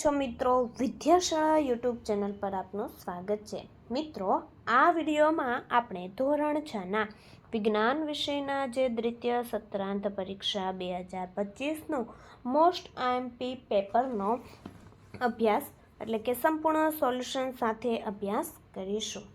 છો મિત્રો? વિદ્યાશાળા YouTube channel પર આપનું સ્વાગત છે. મિત્રો, આ વિડીયોમાં આપણે ધોરણ છના વિજ્ઞાન વિષયના જે દ્વિતીય સત્રાંત પરીક્ષા બે હજાર પચીસનું મોસ્ટ આઈએમપી પેપરનો અભ્યાસ, એટલે કે સંપૂર્ણ સોલ્યુશન સાથે અભ્યાસ કરીશું.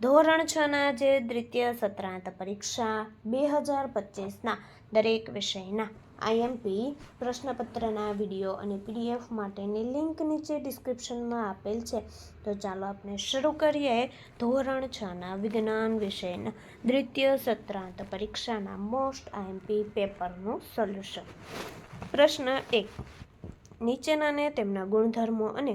ધોરણ છના જે દ્વિતીય સત્રાંત પરીક્ષા બે હજાર પચીસના દરેક વિષયના આઈએમપી પ્રશ્નપત્રના વીડિયો અને પીડીએફ માટેની લિંક નીચે ડિસ્ક્રિપ્શનમાં આપેલ છે. તો ચાલો આપણે શરૂ કરીએ ધોરણ છના વિજ્ઞાન વિષયના દ્વિતીય સત્રાંત પરીક્ષાના મોસ્ટ આઈએમપી પેપરનું સોલ્યુશન. પ્રશ્ન એક. નીચેનાને તેમના ગુણધર્મો અને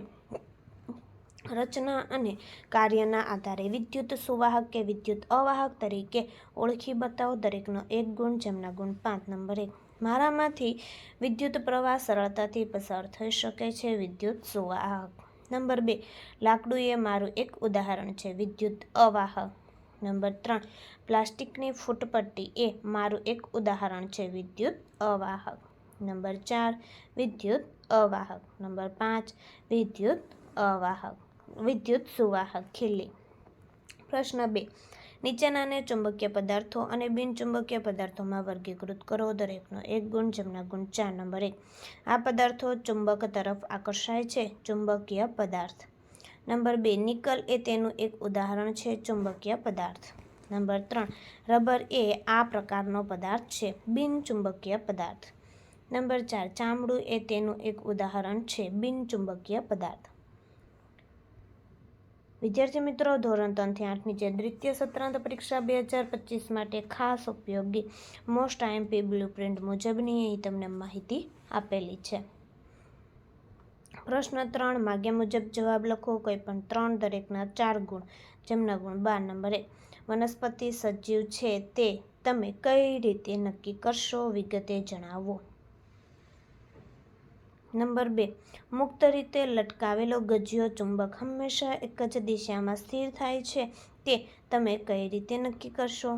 રચના અને કાર્યના આધારે વિદ્યુત સુવાહક કે વિદ્યુત અવાહક તરીકે ઓળખી બતાવો દરેકનો એક ગુણ જેમના ગુણ પાંચ, નંબર એક. મારામાંથી વિદ્યુત પ્રવાહ સરળતાથી પસાર થઈ શકે છે. વિદ્યુત સુવાહક. નંબર બે. લાકડું એ મારું એક ઉદાહરણ છે. વિદ્યુત અવાહક. નંબર ત્રણ. પ્લાસ્ટિકની ફૂટપટ્ટી એ મારું એક ઉદાહરણ છે. વિદ્યુત અવાહક. નંબર ચાર. વિદ્યુત અવાહક. નંબર પાંચ. વિદ્યુત અવાહક. વિદ્યુત સુવાહક ખીલી. પ્રશ્ન બે. નીચેનાને ચુંબકીય પદાર્થો અને બિનચુંબકીય પદાર્થોમાં વર્ગીકૃત કરો. દરેકનો એક ગુણ જેમના ગુણ ચાર નંબર. એક આ પદાર્થો ચુંબક તરફ આકર્ષાય છે. ચુંબકીય પદાર્થ. નંબર બે, નિકલ એ તેનું એક ઉદાહરણ છે, ચુંબકીય પદાર્થ. નંબર ત્રણ, રબર એ આ પ્રકારનો પદાર્થ છે, બિનચુંબકીય પદાર્થ. નંબર ચાર, ચામડું એ તેનું એક ઉદાહરણ છે, બિનચુંબકીય પદાર્થ. વિદ્યાર્થી મિત્રો, ધોરણ ત્રણથી આઠની જે દ્વિતીય સત્રાંત પરીક્ષા બે હજાર પચીસ માટે ખાસ ઉપયોગી મોસ્ટ આઈએમપી બ્લુપ્રિન્ટ મુજબની અહીં તમને માહિતી આપેલી છે. પ્રશ્ન ત્રણ, માગ્યા મુજબ જવાબ લખો. કોઈ પણ ત્રણ દરેકના ચાર ગુણ, જેમના ગુણ બાર નંબર. વનસ્પતિ સજીવ છે તે તમે કઈ રીતે નક્કી કરશો વિગતે જણાવો. નંબર બે. મુક્ત રીતે લટકાવેલો ગજિયો ચુંબક હંમેશા એક જ દિશામાં સ્થિર થાય છે તે તમે કઈ રીતે નક્કી કરશો?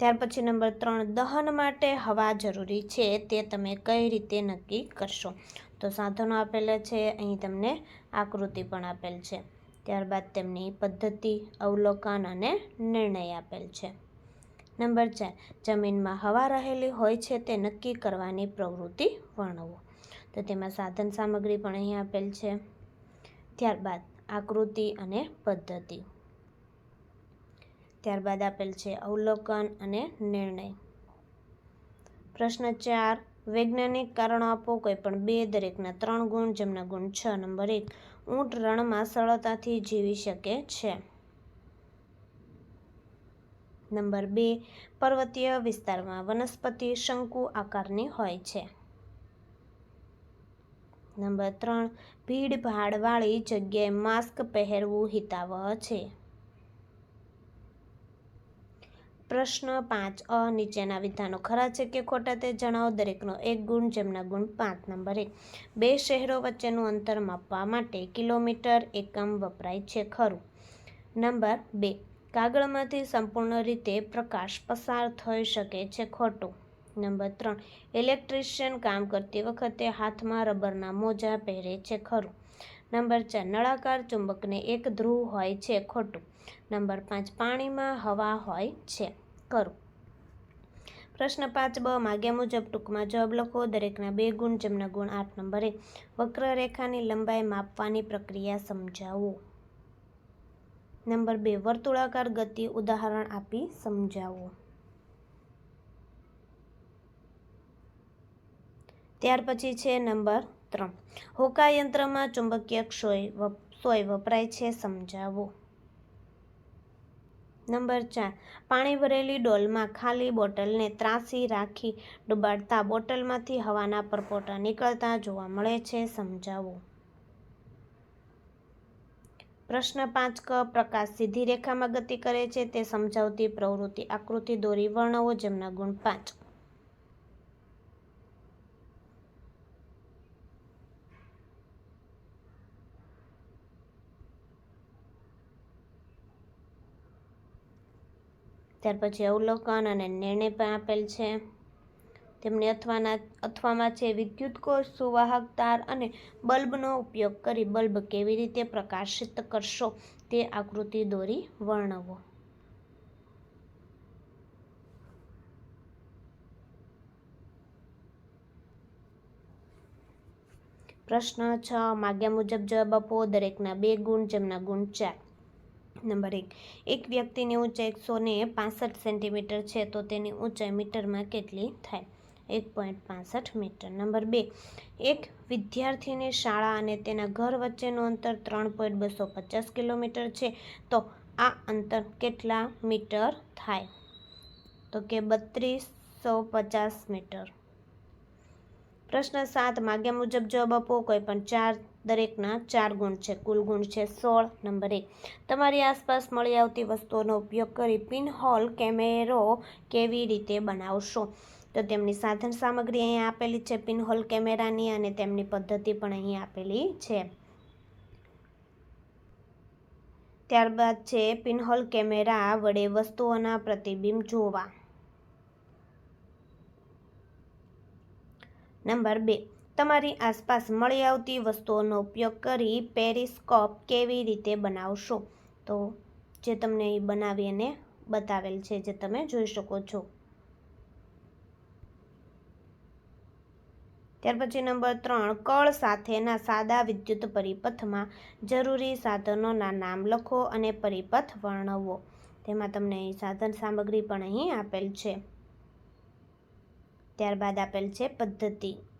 ત્યાર પછી નંબર ત્રણ. દહન માટે હવા જરૂરી છે તે તમે કઈ રીતે નક્કી કરશો? તો સાધનો આપેલા છે, અહીં તમને આકૃતિ પણ આપેલ છે. ત્યારબાદ તેમની પદ્ધતિ, અવલોકન અને નિર્ણય આપેલ છે. નંબર ચાર, જમીનમાં હવા રહેલી હોય છે તે નક્કી કરવાની પ્રવૃત્તિ વર્ણવો. તો તેમાં સાધન સામગ્રી પણ અહીં આપેલ છે. ત્યારબાદ આકૃતિ અને પદ્ધતિ. ત્યારબાદ આપેલ છે અવલોકન અને નિર્ણય. પ્રશ્ન ચાર વૈજ્ઞાનિક કારણો આપો કોઈ પણ બે, દરેકના ત્રણ ગુણ, જેમના ગુણ છ, નંબર એક, ઊંટ રણમાં સરળતાથી જીવી શકે છે. નંબર બે, પર્વતીય વિસ્તારમાં વનસ્પતિ શંકુ આકારની હોય છે. નંબર ત્રણ ભીડભાડવાળી જગ્યાએ માસ્ક પહેરવું હિતાવહ છે. પ્રશ્ન પાંચ. અ. નીચેના વિધાનો ખરા છે કે ખોટા તે જણાવો દરેકનો એક ગુણ જેમના ગુણ પાંચ નંબર બે શહેરો વચ્ચેનું અંતર માપવા માટે કિલોમીટર એકમ વપરાય છે ખરું. નંબર બે. કાગળમાંથી સંપૂર્ણ રીતે પ્રકાશ પસાર થઈ શકે છે ખોટું. નંબર ત્રણ. ઇલેક્ટ્રિશિયન કામ કરતી વખતે હાથમાં રબરના મોજા પહેરે છે ખરું. નંબર ચાર, નળાકાર ચુંબકને એક ધ્રુવ હોય છે, ખોટું. નંબર પાંચ, પાણીમાં હવા હોય છે કરું પ્રશ્ન પાંચ બ, માગ્યા મુજબ ટૂંકમાં જવાબ લખો. દરેકના બે ગુણ, જેમના ગુણ આઠ નંબરે. વક્રરેખાની લંબાઈ માપવાની પ્રક્રિયા સમજાવો. નંબર બે, વર્તુળાકાર ગતિ ઉદાહરણ આપી સમજાવો. ત્યાર પછી છે નંબર ત્રણ હોકાયંત્રમાં ચુંબકીય ક્ષોય સોય વપરાય છે, સમજાવો. નંબર ચાર. પાણી ભરેલી ડોલમાં ખાલી બોટલને ત્રાસી રાખી ડુબાડતા બોટલમાંથી હવાના પરપોટા નીકળતા જોવા મળે છે, સમજાવો. પ્રશ્ન પાંચ. ક. પ્રકાશ સીધી રેખામાં ગતિ કરે છે, તે સમજાવતી પ્રવૃત્તિ આકૃતિ દોરી વર્ણવો જેમના ગુણ પાંચ. ત્યાર પછી અવલોકન અને નિર્ણય પણ આપેલ છે. તેમની અથવાના, અથવામાં છે વિદ્યુત કોષ, સુવાહક તાર અને બલ્બનો ઉપયોગ કરી બલ્બ કેવી રીતે પ્રકાશિત કરશો તે આકૃતિ દોરી વર્ણવો. પ્રશ્ન છ. માગ્યા મુજબ જવાબ આપો દરેકના બે ગુણ જેમના ગુણ ચાર. નંબર એક. એક વ્યક્તિની ઊંચાઈ એકસો ને પાસઠ સેન્ટીમીટર છે, તો તેની ઊંચાઈ મીટરમાં કેટલી થાય? એક પોઈન્ટ પાસઠ મીટર. નંબર બે. એક વિદ્યાર્થીની શાળા અને તેના ઘર વચ્ચેનું અંતર ત્રણ પોઈન્ટ બસો પચાસ કિલોમીટર છે, તો આ અંતર કેટલા મીટર થાય? તો કે બત્રીસો પચાસ મીટર. પ્રશ્ન સાત. માગ્યા મુજબ જવાબ આપો. કોઈ પણ ચાર દરેકના ચાર ગુણ છે. કુલ ગુણ છે સોળ, નંબર એક. તમારી આસપાસ મળી આવતી વસ્તુઓનો ઉપયોગ કરી પિનહોલ કેમેરો કેવી રીતે બનાવશો? તો તેમની સાધન સામગ્રી અહીં આપેલી છે પિનહોલ કેમેરાની અને તેમની પદ્ધતિ પણ અહીં આપેલી છે. ત્યારબાદ છે પિનહોલ કેમેરા વડે વસ્તુઓના પ્રતિબિંબ જોવા. નંબર બે. તમારી આસપાસ મળી આવતી વસ્તુઓનો ઉપયોગ કરી પેરિસ્કોપ કેવી રીતે બનાવશો? તો જે તમને એ બનાવી અને બતાવેલ છે જે તમે જોઈ શકો છો. ત્યાર પછી નંબર ત્રણ, કળ સાથેના સાદા વિદ્યુત પરિપથમાં જરૂરી સાધનોના નામ લખો અને પરિપથ વર્ણવો. તેમાં તમને એ સાધન સામગ્રી પણ અહીં આપેલ છે. ત્યારબાદ આપેલ છે પદ્ધતિ.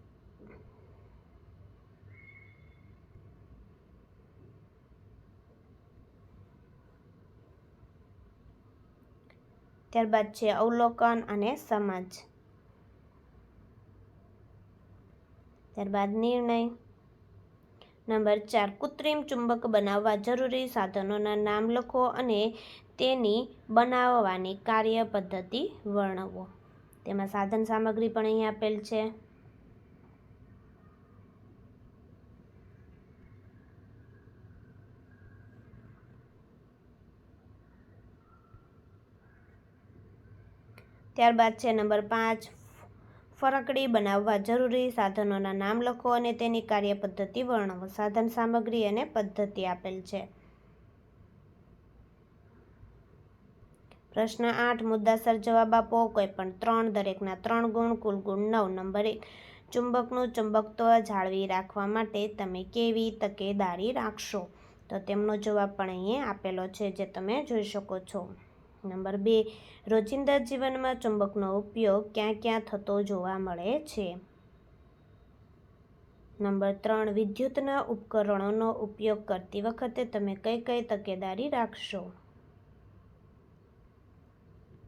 ત્યારબાદ છે અવલોકન અને સમાજ. ત્યારબાદ નિર્ણય. નંબર ચાર, કૃત્રિમ ચુંબક બનાવવા જરૂરી સાધનોના નામ લખો અને તેની બનાવવાની કાર્ય પદ્ધતિ વર્ણવો. તેમાં સાધન સામગ્રી પણ અહીં આપેલ છે. ત્યારબાદ છે નંબર પાંચ, ફરકડી બનાવવા જરૂરી સાધનોના નામ લખો અને તેની કાર્ય પદ્ધતિ વર્ણવો. સાધન સામગ્રી અને પદ્ધતિ આપેલ છે. પ્રશ્ન આઠ, મુદ્દાસર જવાબ આપો. કોઈ પણ ત્રણ, દરેકના ત્રણ ગુણ, કુલ ગુણ નવ. નંબર એક, ચુંબકનું ચુંબકત્વ જાળવી રાખવા માટે તમે કેવી તકેદારી રાખશો? તો તેમનો જવાબ પણ અહીં આપેલો છે, જે તમે જોઈ શકો છો. નંબર બે, રોજિંદા જીવનમાં ચુંબકનો ઉપયોગ ક્યાં ક્યાં થતો જોવા મળે છે? નંબર ત્રણ, વિદ્યુતના ઉપકરણોનો ઉપયોગ કરતી વખતે તમે કઈ કઈ તકેદારી રાખશો?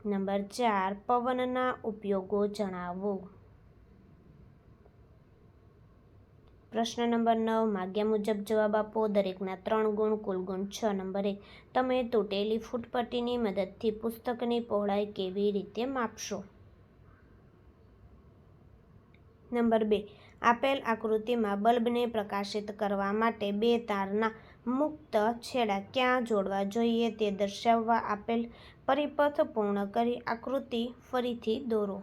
નંબર ચાર, પવનના ઉપયોગો જણાવો. પ્રશ્ન નંબર નવ, માગ્યા મુજબ જવાબ આપો. દરેકના ત્રણ ગુણ, કુલ ગુણ છ નંબરે. તમે તૂટેલી ફૂટપટ્ટીની મદદથી પુસ્તકની પહોળાઈ કેવી રીતે માપશો? નંબર બે. આપેલ આકૃતિમાં બલ્બને પ્રકાશિત કરવા માટે બે તારના મુક્ત છેડા ક્યાં જોડવા જોઈએ તે દર્શાવવા આપેલ પરિપથ પૂર્ણ કરી આકૃતિ ફરીથી દોરો.